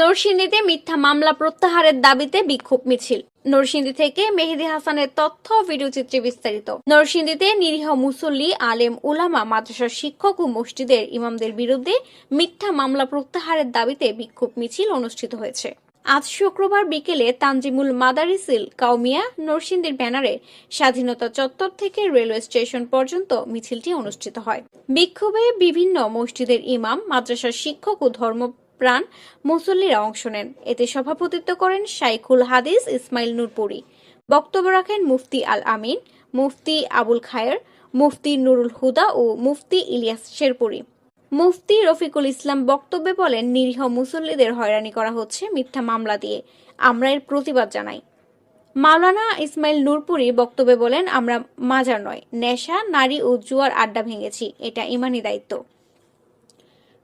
নরসিংদীতে মিথ্যা মামলা প্রত্যাহারের দাবিতে বিক্ষোভ মিছিল। নরসিংদী থেকে মেহেদি হাসানের তথ্য ভিডিওচিত্রে বিস্তারিত। নরসিংদীতে নিরীহ মুসল্লি, আলেম, উলামা, মাদ্রাসার শিক্ষক ও মসজিদের ইমামদের বিরুদ্ধে মিথ্যা মামলা প্রত্যাহারের দাবিতে বিক্ষোভ মিছিল অনুষ্ঠিত হয়েছে। আজ শুক্রবার বিকেলে তানজিমুল মাদারিসিল কাউমিয়া নরসিংদীর ব্যানারে স্বাধীনতা চত্বর থেকে রেলওয়ে স্টেশন পর্যন্ত মিছিলটি অনুষ্ঠিত হয়। বিক্ষোভে বিভিন্ন মসজিদের ইমাম, মাদ্রাসার শিক্ষক ও ধর্মপ্রাণ মুসল্লিরা অংশ নেন। এতে সভাপতিত্ব করেন শাইখুল হাদিস, ইসমাইল নূরপুরি। বক্তব্য রাখেন মুফতি আল আমিন, মুফতি আবুল খায়ের, মুফতি নুরুল হুদা ও মুফতি ইলিয়াস শেরপুরি। মুফতি রফিকুল ইসলাম বক্তব্যে বলেন, নিরীহ মুসল্লিদের হয়রানি করা হচ্ছে মিথ্যা মামলা দিয়ে। আমরা এর প্রতিবাদ জানাই। মাওলানা ইসমাইল নূরপুরি বক্তব্যে বলেন, আমরা মাজার নয়, নেশা, নারী ও জুয়ার আড্ডা ভেঙেছি। এটা ইমানি দায়িত্ব।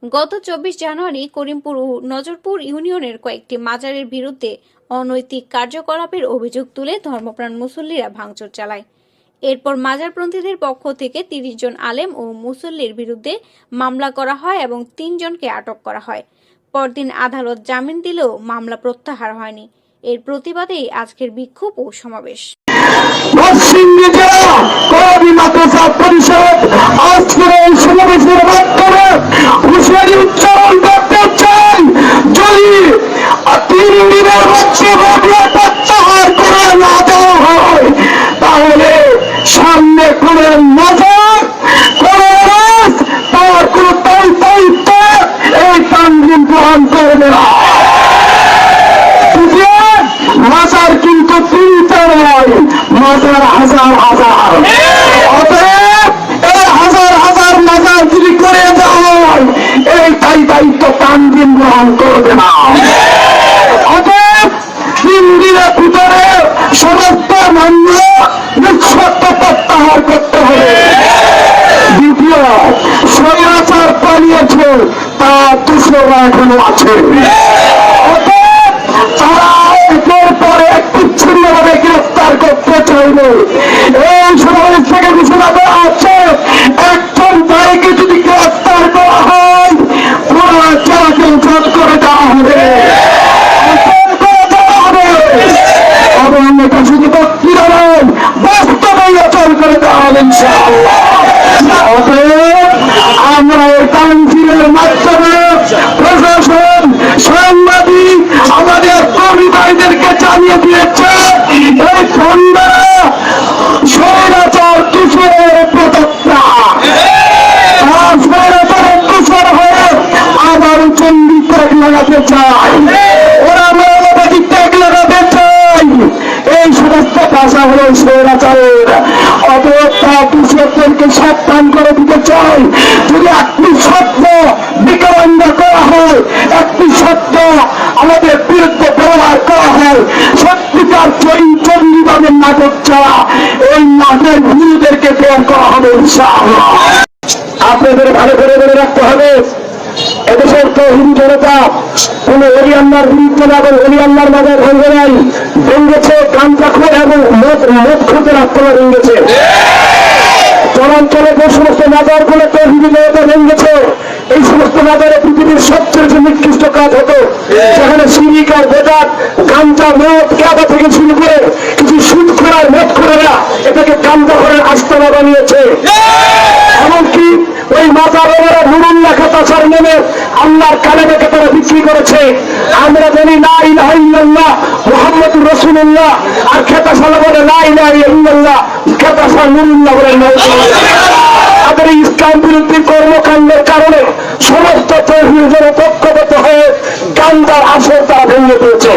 গত চব্বিশ জানুয়ারি করিমপুর ও নজরপুর ইউনিয়নের কয়েকটি মাজারের বিরুদ্ধে অনৈতিক কার্যকলাপের অভিযোগ তুলে ধর্মপ্রাণ মুসল্লিরা ভাঙচুর চালায়। এরপর মাজারপন্থীদের পক্ষ থেকে তিরিশ জন আলেম ও মুসল্লির বিরুদ্ধে মামলা করা হয় এবং তিনজনকে আটক করা হয়। পরদিন আদালত জামিন দিলেও মামলা প্রত্যাহার হয়নি। এর প্রতিবাদেই আজকের বিক্ষোভ ও সমাবেশ। পরিষদ আজকের এই সমাবেশের কোনো দায়িত্ব এই তানজিম কিন্তু এই হাজার হাজার মাজার যদি করে গ্রহণ করবে না। তিন দিনের ভিতরে মান্য করতে হবে। দ্বিতীয়, স্বৈরাচার পালিয়েছে, তা দুশোরা এখনও আছে। পরে এক গ্রেফতার করতে চাইবে। এই সমাবেশ থেকে ঘোষণা দেওয়া হচ্ছে একজন তারিখে যদি গ্রেফতার করা হয় পুরো জেলাকে উচ্ছেদ করে দেওয়া হবে উচ্ছেদ করে দেওয়া হবে এবং এটা শুধু বক্তৃতা নয় বাস্তবেই অচল করে দেওয়া হবে ইনশাআল্লাহ অতএব আমরা এই কাউন্সিলের মাধ্যমে প্রশাসন সাংবাদিক আমাদের কর্মী ভাইদেরকে জানিয়ে দিয়েছে এই সন্ধ্যা স্বৈরাচার প্রদত্তা আর স্বৈরাচারের তুষের হয়ে আবার চন্ডী ট্যাগ লাগাতে চায় ওরা মৌলবাদী ট্যাগ লাগাতে চায় এই সমস্ত ভাষা হলো স্বৈরাচারের অতএব তা তুষকদেরকে সাবধান করে দিতে চাই যদি একটি শব্দ বিকরণ্ড করা হয় একটি শব্দ আমাদের বিরুদ্ধে ব্যবহার করা হয়। ভুলদেরকে বের করা হবে, ইনশাআল্লাহ। আপনাদের ভালো করে মনে রাখতে হবে, এদেশের তো হিন্দু জনতা, কোন আল্লাহর বিরুদ্ধে না অলি আল্লাহর মাঝে ভেঙে নাই, ভেঙেছে গাঞ্জাখোর এবং মদ মদ খুঁজে আত্মরা ভেঙেছে। চলাঞ্চলে যে সমস্ত মাজারগুলো তহিদি জনতা ভেঙেছে, এই সমস্ত মাজারে পৃথিবীর সবচেয়ে নিকৃষ্ট কাজ হতো। সেখানে সিরিকার বেদাত গাঞ্জা মদ কাদা থেকে শুরু করে কিছু সুদ খোরার মদ খোরেরা এটাকে গাঞ্জা ঘরের আস্তানা বানিয়েছে। এমনকি ওই মাজারেরা নুরুল্লাহ খাতাসার নেমে আল্লাহর কালেমাকে তারা বিক্রি করেছে। আমরা জানি না ইলাহা ইল্লাল্লাহ মুহাম্মদুর রাসূলুল্লাহ আর খেতাসালা বলে লা ইলাহা ইল্লাল্লাহ খেতাসা নুরুল্লাহ বলে। তাদের ইসলাম বিরোধী কর্মকাণ্ডের কারণে সমস্ত তহিদের পক্ষপাত হয়ে গান্দার আসর তারা ভেঙে দিয়েছে।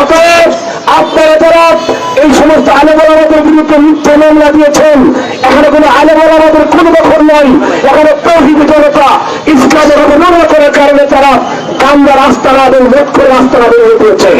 অতএব আপনারা যারা এই সমস্ত আলেমাদের বিরুদ্ধে মিথ্যা মামলা দিয়েছেন এখানে কোনো আলেমাদের কোনো দখল নাই। এখানে তহিদ জনতা ইসলামের কারণে তারা আস্তানা এবং লক্ষ্য আস্তানা ভেঙে দিয়েছে।